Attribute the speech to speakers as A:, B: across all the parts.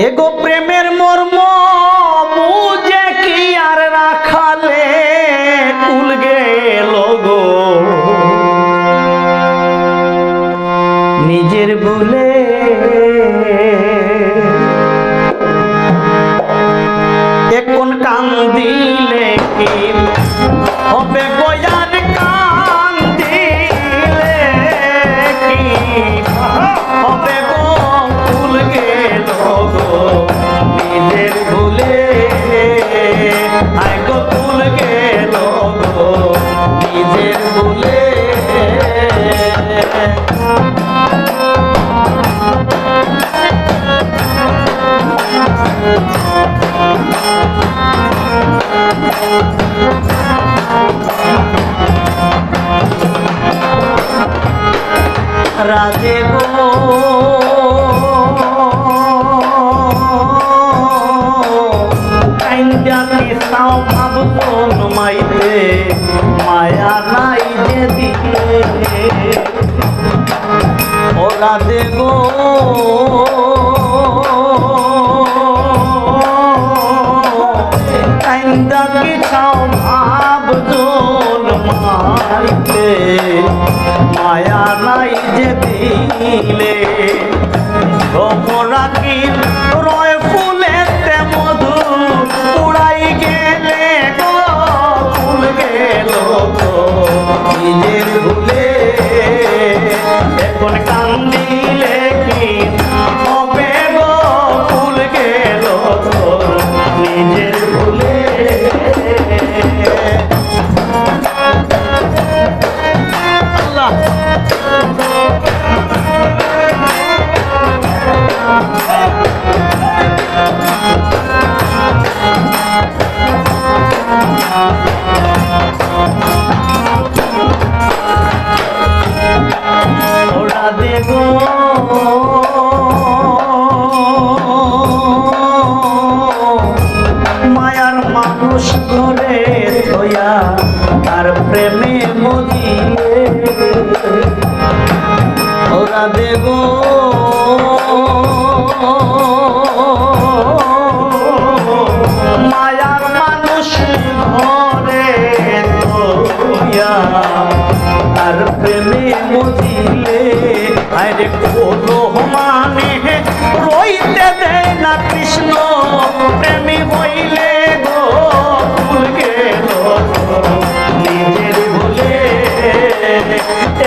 A: এগো প্রেমের মর্ম বুঝে কি আর রাখালে কুল গেল গো। নিজের বলে রাধে গো কাইন্দানি সাও ভাবন মাইতে মায়া নাই যে দিলে। ও মাইতে মায়া নাই যে দিলে। তোমরা রয় ফুলেতে মধু উড়াই গেলে গো, ফুল গেল নিজের ভুলে এখন কান্দিলে প্রেমে মজিলে ওরা দেগো না কৃষ্ণ প্রেমী বইলে গো ভুল গেল নিজের ভুলে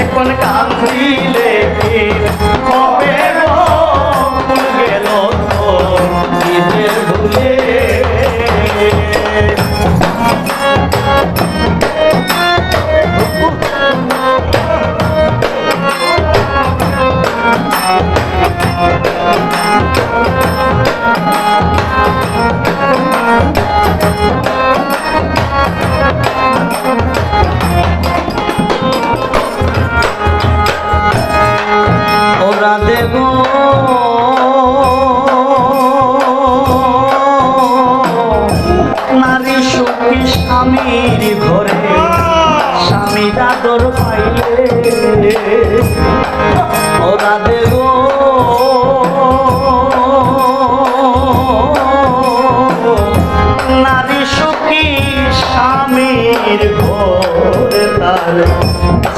A: এখন কাঁদিলে স্বামীর ঘরে। স্বামী দাদর পাইলে ওরা দেব। নারী সুখী স্বামীর ঘরে তার।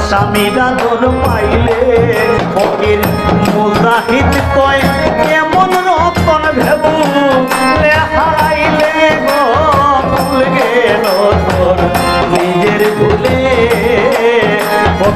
A: স্বামী দাদর